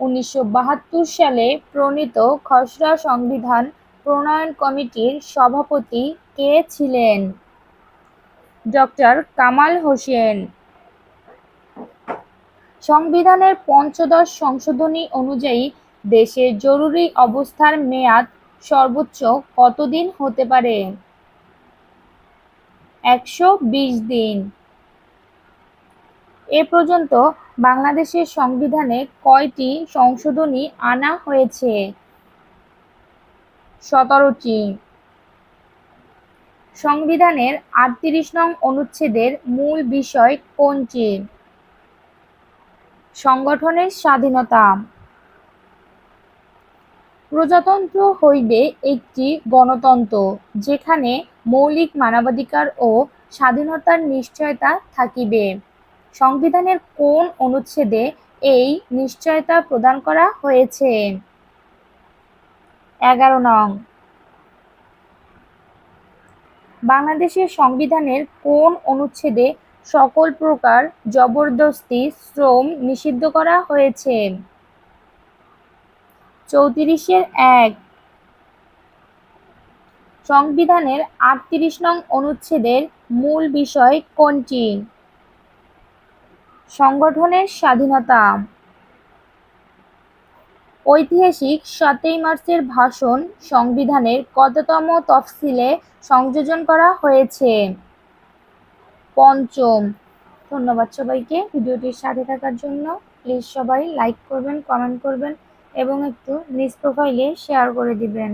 উনিশশো বাহাত্তর সালে প্রণীত খসড়া সংবিধান প্রণয়ন কমিটির সভাপতি কে ছিলেন? ডক্টর কামাল হোসেন। সংবিধানের পঞ্চদশ সংশোধনী অনুযায়ী দেশের জরুরি অবস্থার মেয়াদ সর্বোচ্চ কতদিন হতে পারে? একশো বিশ দিন। এ পর্যন্ত বাংলাদেশের সংবিধানে কয়টি সংশোধনী আনা হয়েছে? সতেরোটি। সংবিধানের আটত্রিশ নং অনুচ্ছেদের মূল বিষয় কোনটি? সংগঠনের স্বাধীনতা। প্রজাতন্ত্র হইবে একটি গণতন্ত্র যেখানে মৌলিক মানবাধিকার ও স্বাধীনতার নিশ্চয়তা থাকিবে। সংবিধানের কোন অনুচ্ছেদে এই নিশ্চয়তা প্রদান করা হয়েছে? এগারো নং। বাংলাদেশের সংবিধানের কোন অনুচ্ছেদে সকল প্রকার জবরদস্তি শ্রম নিষিদ্ধ করা হয়েছে? চৌত্রিশের এক। সংবিধানের আটত্রিশ নং অনুচ্ছেদের মূল বিষয় কোনটি? সংগঠনের স্বাধীনতা। ঐতিহাসিক সাতই মার্চের ভাষণ সংবিধানের কততম তফসিলে সংযোজন করা হয়েছে? পঞ্চম। ধন্যবাদ সবাইকে ভিডিওটির সাথে থাকার জন্য। প্লিজ সবাই লাইক করবেন, কমেন্ট করবেন এবং একটু নিজ প্রোফাইলে শেয়ার করে দিবেন।